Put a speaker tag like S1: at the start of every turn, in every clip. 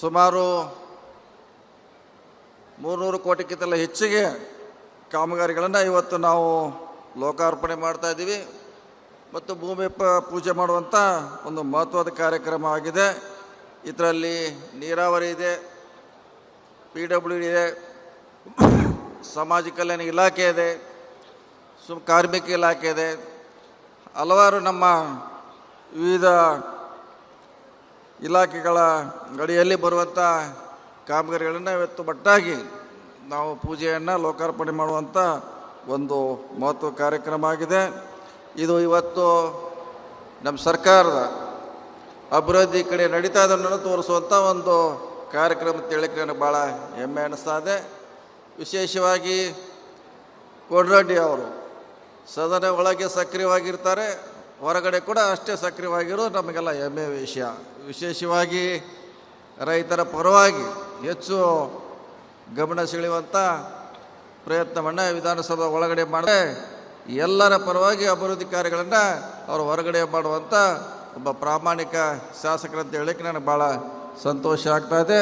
S1: ಸುಮಾರು ಮೂರುನೂರು ಕೋಟಿಗಿಂತಲ್ಲ ಹೆಚ್ಚಿಗೆ ಕಾಮಗಾರಿಗಳನ್ನು ಇವತ್ತು ನಾವು ಲೋಕಾರ್ಪಣೆ ಮಾಡ್ತಾ ಇದ್ದೀವಿ. ಮತ್ತು ಭೂಮಿ ಪೂಜೆ ಮಾಡುವಂಥ ಒಂದು ಮಹತ್ವದ ಕಾರ್ಯಕ್ರಮ ಆಗಿದೆ. ಇದರಲ್ಲಿ ನೀರಾವರಿ ಇದೆ, ಪಿ ಡಬ್ಲ್ಯೂ ಇದೆ, ಸಮಾಜ ಕಲ್ಯಾಣ ಇಲಾಖೆ ಇದೆ, ಸು, ಕಾರ್ಮಿಕ ಇಲಾಖೆ ಇದೆ. ಹಲವಾರು ನಮ್ಮ ವಿವಿಧ ಇಲಾಖೆಗಳ ಗಡಿಯಲ್ಲಿ ಬರುವಂಥ ಕಾಮಗಾರಿಗಳನ್ನು ಇವತ್ತು ಬಟ್ಟಾಗಿ ನಾವು ಪೂಜೆಯನ್ನು ಲೋಕಾರ್ಪಣೆ ಮಾಡುವಂಥ ಒಂದು ಮಹತ್ವ ಕಾರ್ಯಕ್ರಮ ಆಗಿದೆ. ಇದು ಇವತ್ತು ನಮ್ಮ ಸರ್ಕಾರದ ಅಭಿವೃದ್ಧಿ ಕಡೆ ನಡೀತಾ ಇದನ್ನು ತೋರಿಸುವಂಥ ಒಂದು ಕಾರ್ಯಕ್ರಮ ತಿಳಿಕೆ ನನಗೆ ಭಾಳ ಹೆಮ್ಮೆ ಅನ್ನಿಸ್ತಾ ಇದೆ. ವಿಶೇಷವಾಗಿ ಕೋಡ್ರಡ್ಡಿ ಅವರು ಸದನ ಒಳಗೆ ಸಕ್ರಿಯವಾಗಿರ್ತಾರೆ. ಹೊರಗಡೆ ಕೂಡ ಅಷ್ಟೇ ಸಕ್ರಿಯವಾಗಿರೋದು ನಮಗೆಲ್ಲ ಹೆಮ್ಮೆ ವಿಷಯ. ವಿಶೇಷವಾಗಿ ರೈತರ ಪರವಾಗಿ ಹೆಚ್ಚು ಗಮನ ಸೆಳೆಯುವಂಥ ಪ್ರಯತ್ನವನ್ನು ವಿಧಾನಸಭೆ ಒಳಗಡೆ ಮಾಡಿದ್ರೆ ಎಲ್ಲರ ಪರವಾಗಿ ಅಭಿವೃದ್ಧಿ ಕಾರ್ಯಗಳನ್ನು ಅವರು ಹೊರಗಡೆ ಮಾಡುವಂಥ ಒಬ್ಬ ಪ್ರಾಮಾಣಿಕ ಶಾಸಕರಂತ ಹೇಳಕ್ಕೆ ನನಗೆ ಭಾಳ ಸಂತೋಷ ಆಗ್ತಾ ಇದೆ.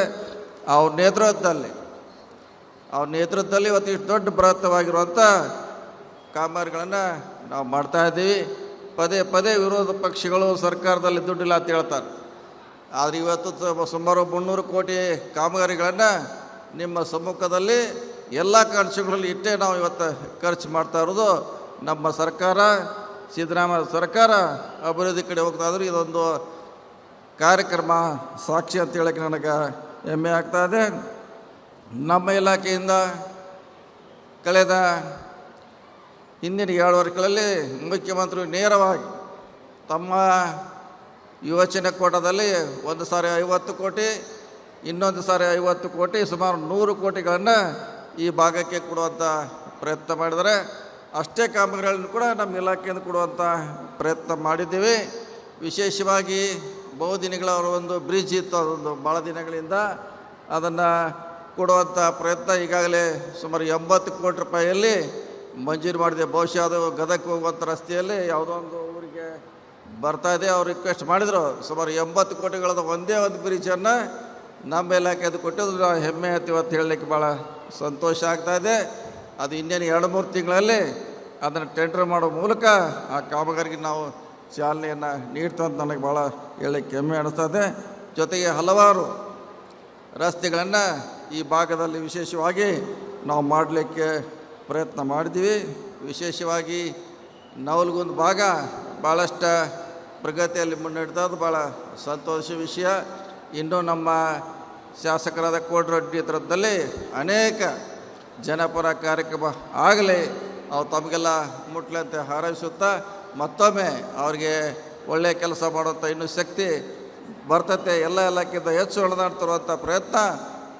S1: ಅವ್ರ ನೇತೃತ್ವದಲ್ಲಿ ಅವ್ರ ನೇತೃತ್ವದಲ್ಲಿ ಇವತ್ತು ಇಷ್ಟು ದೊಡ್ಡ ಬೃಹತ್ತವಾಗಿರುವಂಥ ಕಾಮಗಾರಿಗಳನ್ನು ನಾವು ಮಾಡ್ತಾ ಇದ್ದೀವಿ. ಪದೇ ಪದೇ ವಿರೋಧ ಪಕ್ಷಗಳು ಸರ್ಕಾರದಲ್ಲಿ ದುಡ್ಡಿಲ್ಲ ಅಂತ ಹೇಳ್ತಾರೆ. ಆದರೆ ಇವತ್ತು ಸುಮಾರು ಮುನ್ನೂರು ಕೋಟಿ ಕಾಮಗಾರಿಗಳನ್ನು ನಿಮ್ಮ ಸಮ್ಮುಖದಲ್ಲಿ ಎಲ್ಲ ಖರ್ಚುಗಳಲ್ಲಿ ಇಟ್ಟೇ ನಾವು ಇವತ್ತು ಖರ್ಚು ಮಾಡ್ತಾ ಇರೋದು. ನಮ್ಮ ಸರ್ಕಾರ, ಸಿದ್ದರಾಮಯ್ಯ ಸರ್ಕಾರ ಅಭಿವೃದ್ಧಿ ಕಡೆ ಹೋಗ್ತಾ ಇದ್ರು. ಇದೊಂದು ಕಾರ್ಯಕ್ರಮ, ಸಾಕ್ಷಿ ಅಂತ ಹೇಳಕ್ಕೆ ನನಗೆ ಹೆಮ್ಮೆ ಆಗ್ತಾ ಇದೆ. ನಮ್ಮ ಇಲಾಖೆಯಿಂದ ಕಳೆದ ಹಿಂದಿನ ಏಳು ವರ್ಷಗಳಲ್ಲಿ ಮುಖ್ಯಮಂತ್ರಿ ನೇರವಾಗಿ ತಮ್ಮ ಯೋಚನೆ ಕೋಟದಲ್ಲಿ ಒಂದು ಸಾರಿ ಐವತ್ತು ಕೋಟಿ, ಇನ್ನೊಂದು ಸಾರಿ ಐವತ್ತು ಕೋಟಿ, ಸುಮಾರು ನೂರು ಕೋಟಿಗಳನ್ನು ಈ ಭಾಗಕ್ಕೆ ಕೊಡುವಂಥ ಪ್ರಯತ್ನ ಮಾಡಿದರೆ ಅಷ್ಟೇ ಕಾಮಗಾರಿಗಳನ್ನು ಕೂಡ ನಮ್ಮ ಇಲಾಖೆಯಿಂದ ಕೊಡುವಂಥ ಪ್ರಯತ್ನ ಮಾಡಿದ್ದೀವಿ. ವಿಶೇಷವಾಗಿ ಬಹು ದಿನಗಳ ಒಂದು ಬ್ರಿಡ್ಜ್ ಇತ್ತು, ಅದೊಂದು ಭಾಳ ದಿನಗಳಿಂದ ಅದನ್ನು ಕೊಡುವಂಥ ಪ್ರಯತ್ನ ಈಗಾಗಲೇ ಸುಮಾರು ಎಂಬತ್ತು ಕೋಟಿ ರೂಪಾಯಿಯಲ್ಲಿ ಮಂಜೂರು ಮಾಡಿದೆ. ಬಹುಶಃ ಅದು ಗದಕ್ಕೆ ಹೋಗುವಂಥ ರಸ್ತೆಯಲ್ಲಿ ಯಾವುದೋ ಒಂದು ಊರಿಗೆ ಬರ್ತಾ ಇದೆ. ಅವ್ರು ರಿಕ್ವೆಸ್ಟ್ ಮಾಡಿದರು. ಸುಮಾರು ಎಂಬತ್ತು ಕೋಟಿಗಳದ ಒಂದೇ ಒಂದು ಬ್ರಿಡ್ಜನ್ನು ನಮ್ಮ ಇಲಾಖೆ ಅದು ಕೊಟ್ಟಿದ್ದು. ನಾವು ಹೆಮ್ಮೆ ಆಯ್ತು ಅಂತ ಹೇಳಲಿಕ್ಕೆ ಭಾಳ ಸಂತೋಷ ಆಗ್ತಾ ಇದೆ. ಅದು ಇನ್ನೇನು ಎರಡು ಮೂರು ತಿಂಗಳಲ್ಲಿ ಅದನ್ನು ಟೆಂಡರ್ ಮಾಡೋ ಮೂಲಕ ಆ ಕಾಮಗಾರಿಗೆ ನಾವು ಚಾಲನೆಯನ್ನು ನೀಡ್ತಾ ಅಂತ ನನಗೆ ಭಾಳ ಹೇಳಲಿಕ್ಕೆ ಹೆಮ್ಮೆ ಅನಿಸ್ತಾ ಇದೆ. ಜೊತೆಗೆ ಹಲವಾರು ರಸ್ತೆಗಳನ್ನು ಈ ಭಾಗದಲ್ಲಿ ವಿಶೇಷವಾಗಿ ನಾವು ಮಾಡಲಿಕ್ಕೆ ಪ್ರಯತ್ನ ಮಾಡಿದ್ವಿ ವಿಶೇಷವಾಗಿ ನವಲ್ಗೊಂದು ಭಾಗ ಭಾಳಷ್ಟು ಪ್ರಗತಿಯಲ್ಲಿ ಮುನ್ನಡೆದದ್ದು ಭಾಳ ಸಂತೋಷ ವಿಷಯ. ಇನ್ನೂ ನಮ್ಮ ಶಾಸಕರಾದ ಕೋಡ್ರೆಡ್ಡಿ ಹತ್ರದಲ್ಲಿ ಅನೇಕ ಜನಪರ ಕಾರ್ಯಕ್ರಮ ಆಗಲಿ ಅವು ತಮಗೆಲ್ಲ ಮುಟ್ಲಂತೆ ಹಾರೈಸುತ್ತಾ ಮತ್ತೊಮ್ಮೆ ಅವ್ರಿಗೆ ಒಳ್ಳೆಯ ಕೆಲಸ ಮಾಡುವಂಥ ಇನ್ನೂ ಶಕ್ತಿ ಬರ್ತತೆ. ಎಲ್ಲ ಎಲ್ಲಕ್ಕಿಂತ ಹೆಚ್ಚು ಹೊಡೆದಾಡ್ತಿರುವಂಥ ಪ್ರಯತ್ನ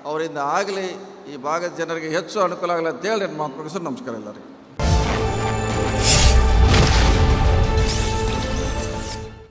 S1: ಅವರಿಂದ ಆಗಲಿ. ಈ ಭಾಗದ ಜನರಿಗೆ ಹೆಚ್ಚು ಅನುಕೂಲ ಆಗಲಿ ಅಂತೇಳಿ ನನ್ನ ಮಾತು ಮುಗಿಸು ನಮಸ್ಕಾರ ಎಲ್ಲರಿಗೆ.